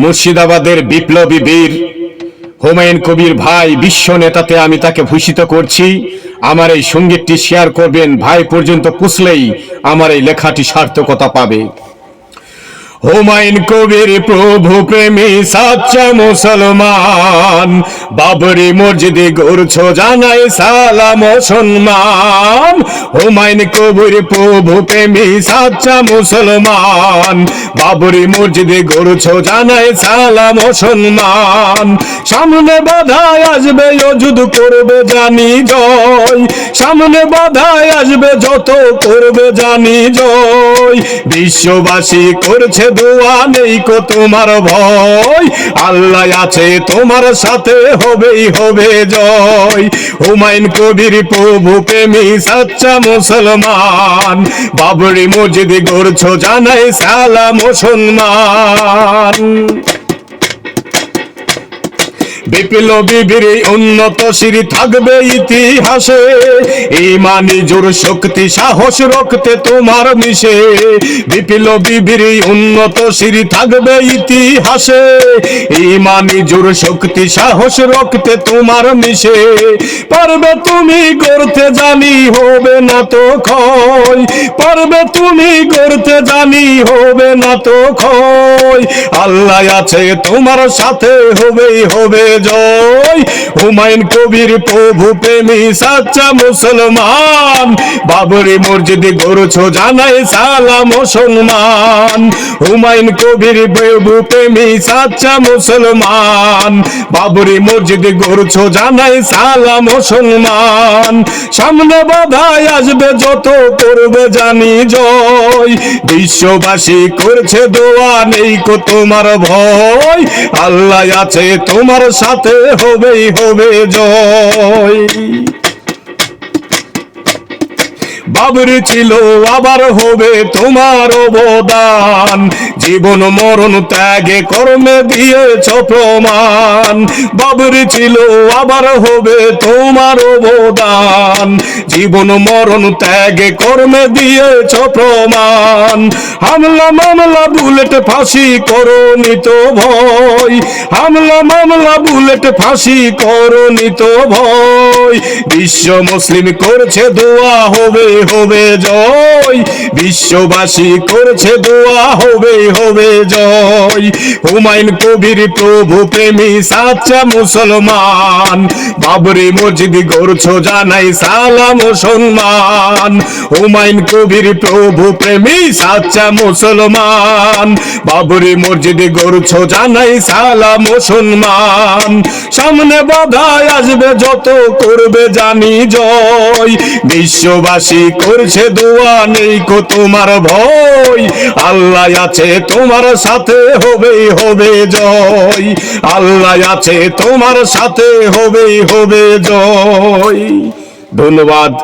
মুর্শিদাবাদের বিপ্লবী বীর হুমায়ুন কবির ভাই, বিশ্ব নেতাতে আমি তাকে ভূষিত করছি। আমার এই সঙ্গীতটি শেয়ার করবেন, ভাই পর্যন্ত পুষলেই আমার এই লেখাটি সার্থকতা পাবে। হুমায়ুন কবির প্রভু প্রেমী, সাচ্চা মুসলমান বাবরি মসজিদে গড়ছ জানাই সালাম সম্মান। হুমায়ুন কবির প্রভু প্রেমী, সাচ্চা মুসলমান। বাবরি মসজিদে গড়ছ জানাই সালাম সম্মান। সামনে বাধায় আসবে অযুদ করবে জানি জয়। সামনে বাধায় আসবে, যত করবে জানি জয়। বিশ্ববাসী করছে দোয়া, নেই কো তোমার ভয়। আল্লাহ আছে তোমার সাথে হবেই হবে জয়। হুমায়ুন কবির প্রভু প্রেমী সাচ্চা মুসলমান। বাবরি মসজিদ গড়ছ জানাই সালাম ও সম্মান বিপ্লবীর উন্নত সিঁড়ি থাকবে ইতিহাসে। ইমানি জোর শক্তি, সাহস, রক্তে তোমার মিশে। বিপ্লবীর উন্নত সিঁড়ি থাকবে ইতিহাসে। ইমানি জোর শক্তি, সাহস, রক্তে তোমার মিশে। পারবে তুমি করতে জানি হবে না তো ক্ষয়। পারবে তুমি করতে জানি হবে না তো ক্ষয়। আল্লাহ আছে, তোমার সাথে হবেই, হবে জয়। হুমায়ুন কবির প্রভু প্রেমী, সাচ্চা মুসলমান। বাবরি মসজিদে গড়ছ, জানাই সালাম ও সম্মান। হুমায়ুন কবির প্রভু প্রেমী, সাচ্চা মুসলমান। বাবরি মসজিদে গড়ছ, জানাই সালাম ও সম্মান। সামনে বাধায় আসবে, যত করবে জানি জয়। বিশ্ববাসী করছে দোয়া, নেই কো তোমার ভয়। আল্লাহ আছে তোমার সাথে হবেই হবে জয়। বাবর ছিল, আবার হবে তোমার অবদান। জীবন মরণ ত্যাগে কর্মে দিয়েছ প্রমাণ। বাবর ছিল, আবার হবে তোমার অবদান। জীবন মরণ ত্যাগে কর্মে দিয়েছ প্রমাণ। হামলা, মামলা, বুলেট ফাঁসি করো নিত ভয়। হামলা, মামলা, বুলেট ফাঁসি করো নিত ভয়। বিশ্ব মুসলিম করছে দোয়া হবে হবে জয়। বিশ্ববাসী করছে দোয়া, হবে হবে জয়। হুমায়ুন কবির প্রভু প্রেমী, সাচ্চা মুসলমান। বাবরি মসজিদ গড়ছ, জানাই সালাম ও সম্মান। হুমায়ুন কবির প্রভু প্রেমী, সাচ্চা মুসলমান। বাবরি মসজিদ গড়ছ, জানাই সালাম ও সম্মান। সামনে বাধায় আসবে, যত করবে জানি জয়। বিশ্ববাসী করছে দোয়া নেই কো তোমার ভয়। আল্লাহ আছে, তোমার সাথে হবে হবে জয়। আল্লাহ আছে, তোমার সাথে হবে হবে জয়। ধন্যবাদ।